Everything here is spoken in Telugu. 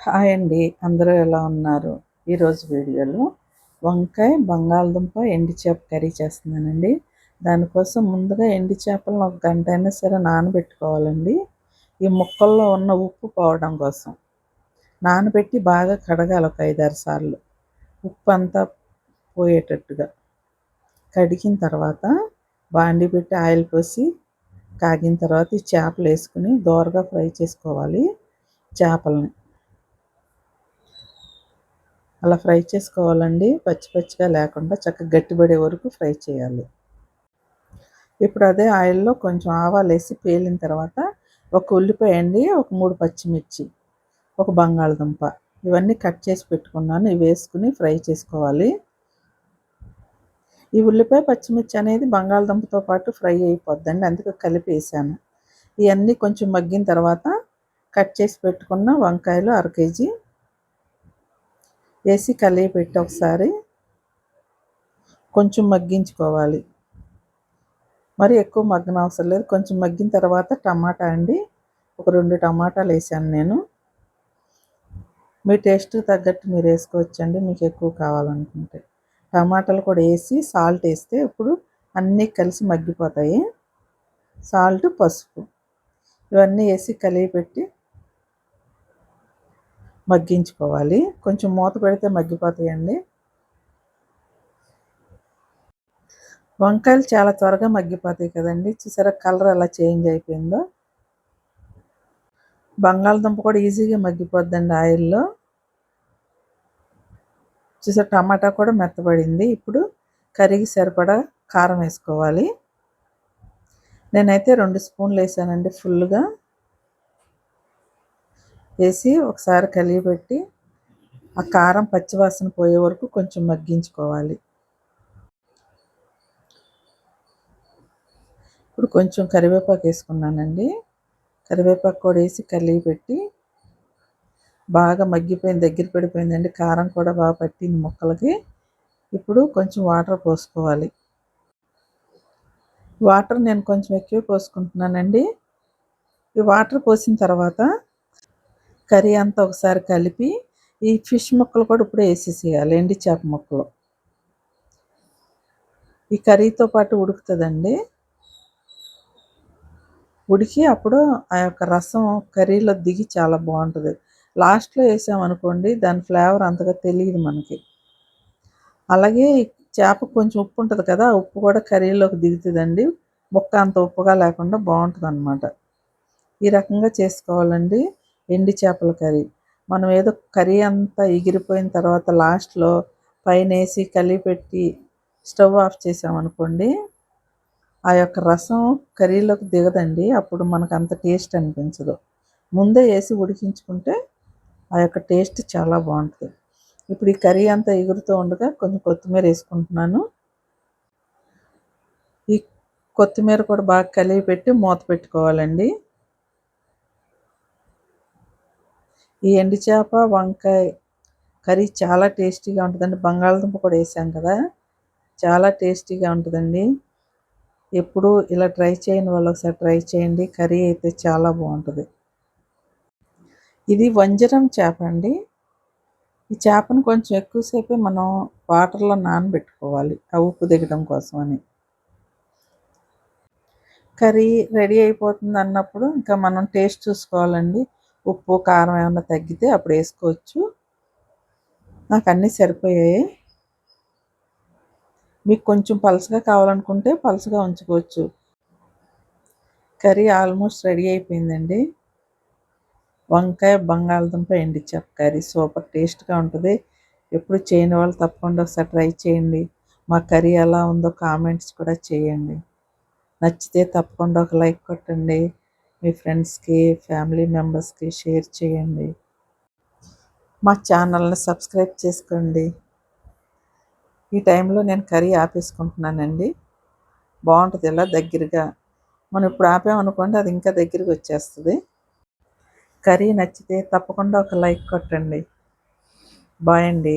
హాయ్ అండి. అందరూ ఎలా ఉన్నారు? ఈరోజు వీడియోలో వంకాయ బంగాళదుంప ఎండి చేప కర్రీ చేస్తున్నానండి. దానికోసం ముందుగా ఎండి చేపలను ఒక గంట అయినా సరే నానబెట్టుకోవాలండి. ఈ ముక్కల్లో ఉన్న ఉప్పు పోవడం కోసం. నానబెట్టి బాగా కడగాలి ఒక ఐదారు సార్లు. ఉప్పు అంతా పోయేటట్టుగా. కడిగిన తర్వాత బాండి పెట్టి ఆయిల్ పోసి కాగిన తర్వాత ఈ చేపలు వేసుకుని దోరగా ఫ్రై చేసుకోవాలి చేపలని. అలా ఫ్రై చేసుకోవాలండి. పచ్చి పచ్చిగా లేకుండా చక్కగా గట్టిపడే వరకు ఫ్రై చేయాలి. ఇప్పుడు అదే ఆయిల్లో కొంచెం ఆవాలు వేసి పేలిన తర్వాత ఒక ఉల్లిపాయ అండి ఒక మూడు పచ్చిమిర్చి ఒక బంగాళదుంప ఇవన్నీ కట్ చేసి పెట్టుకున్నాను. ఇవి వేసుకుని ఫ్రై చేసుకోవాలి. ఈ ఉల్లిపాయ పచ్చిమిర్చి అనేది బంగాళదుంపతో పాటు ఫ్రై అయిపోద్దండి. అందుకే కలిపి వేసాను. ఇవన్నీ కొంచెం మగ్గిన తర్వాత కట్ చేసి పెట్టుకున్న వంకాయలు అర కేజీ వేసి కలిగి పెట్టి ఒకసారి కొంచెం మగ్గించుకోవాలి. మరి ఎక్కువ మగ్గన అవసరం లేదు. కొంచెం మగ్గిన తర్వాత టమాటా అండి. ఒక రెండు టమాటాలు వేసాను నేను. మీ టేస్ట్ తగ్గట్టు మీరు వేసుకోవచ్చండి. మీకు ఎక్కువ కావాలనుకుంటే. టమాటాలు కూడా వేసి సాల్ట్ వేస్తే ఇప్పుడు అన్నీ కలిసి మగ్గిపోతాయి. సాల్ట్ పసుపు. ఇవన్నీ వేసి కలిగి పెట్టి మగ్గించుకోవాలి. కొంచెం మూత పెడితే మగ్గిపోతాయండి. వంకాయలు చాలా త్వరగా మగ్గిపోతాయి కదండి. చూసారా కలర్ అలా చేంజ్ అయిపోయిందో. బంగాళదుంప కూడా ఈజీగా మగ్గిపోద్దండి ఆయిల్లో. చూసారు టమాటా కూడా మెత్తబడింది. ఇప్పుడు కరిగి సరిపడా కారం వేసుకోవాలి. నేనైతే రెండు స్పూన్లు వేసానండి ఫుల్గా వేసి ఒకసారి కలిగిపెట్టి ఆ కారం పచ్చివాసన పోయే వరకు కొంచెం మగ్గించుకోవాలి. ఇప్పుడు కొంచెం కరివేపాకు వేసుకున్నానండి. కరివేపాకు కూడా వేసి కలిగి పెట్టి బాగా మగ్గిపోయింది దగ్గర పడిపోయిందండి. కారం కూడా బాగా పట్టింది ముక్కలకి. ఇప్పుడు కొంచెం వాటర్ పోసుకోవాలి. వాటర్ నేను కొంచెం ఎక్కువ పోసుకుంటున్నానండి. ఈ వాటర్ పోసిన తర్వాత కర్రీ అంతా ఒకసారి కలిపి ఈ ఫిష్ ముక్కలు కూడా ఇప్పుడు వేసేసేయాలి ఎండి చేప ముక్కలు. ఈ కర్రీతో పాటు ఉడుకుతుందండి. ఉడికి అప్పుడు ఆ యొక్క రసం కర్రీలో దిగి చాలా బాగుంటుంది. లాస్ట్లో వేసామనుకోండి దాని ఫ్లేవర్ అంతగా తెలియదు మనకి. అలాగే చేప కొంచెం ఉప్పు ఉంటుంది కదా ఉప్పు కూడా కర్రీలోకి దిగుతుందండి. ముక్క అంత ఉప్పుగా లేకుండా బాగుంటుంది అనమాట ఈ రకంగా చేసుకోవాలండి. ఎండి చేపల కర్రీ. మనం ఏదో కర్రీ అంతా ఎగిరిపోయిన తర్వాత లాస్ట్లో పైన వేసి కలిపెట్టి స్టవ్ ఆఫ్ చేసామనుకోండి ఆ యొక్క రసం కర్రీలోకి దిగదండి. అప్పుడు మనకు అంత టేస్ట్ అనిపించదు. ముందే వేసి ఉడికించుకుంటే ఆ యొక్క టేస్ట్ చాలా బాగుంటుంది. ఇప్పుడు ఈ కర్రీ అంతా ఎగురుతూ ఉండగా కొంచెం కొత్తిమీర వేసుకుంటున్నాను. ఈ కొత్తిమీర కూడా బాగా కలిపి పెట్టి మూత పెట్టుకోవాలండి. ఈ ఎండు చేప వంకాయ కర్రీ చాలా టేస్టీగా ఉంటుందండి. బంగాళదుంప కూడా వేసాం కదా చాలా టేస్టీగా ఉంటుందండి. ఎప్పుడు ఇలా ట్రై చేయని వాళ్ళు ఒకసారి ట్రై చేయండి. కర్రీ అయితే చాలా బాగుంటుంది. ఇది వంజరం చేప అండి. ఈ చేపను కొంచెం ఎక్కువసేపే మనం వాటర్లో నానబెట్టుకోవాలి ఆ ఉప్పు దిగడం కోసం అని కర్రీ రెడీ అయిపోతుంది అన్నప్పుడు ఇంకా మనం టేస్ట్ చూసుకోవాలండి. ఉప్పు కారం ఏమైనా తగ్గితే అప్పుడు వేసుకోవచ్చు. నాకు అన్నీ సరిపోయాయి. మీకు కొంచెం పలుసుగా కావాలనుకుంటే పలుసుగా ఉంచుకోవచ్చు. కర్రీ ఆల్మోస్ట్ రెడీ అయిపోయిందండి. వంకాయ బంగాళదుంప ఎండి కర్రీ సూపర్ టేస్ట్గా ఉంటుంది. ఎప్పుడు చేయని వాళ్ళు తప్పకుండా ఒకసారి ట్రై చేయండి. మా కర్రీ ఎలా ఉందో కామెంట్స్ కూడా చేయండి. నచ్చితే తప్పకుండా ఒక లైక్ కొట్టండి. మీ ఫ్రెండ్స్కి ఫ్యామిలీ మెంబర్స్కి షేర్ చేయండి. మా ఛానల్ని సబ్స్క్రైబ్ చేసుకోండి. ఈ టైంలో నేను కర్రీ ఆపేసుకుంటున్నానండి. బాగుంటుంది ఇలా దగ్గరగా. మనం ఇప్పుడు ఆపామనుకోండి అది ఇంకా దగ్గరికి వచ్చేస్తుంది. కర్రీ నచ్చితే తప్పకుండా ఒక లైక్ కొట్టండి. బాయ్ అండి.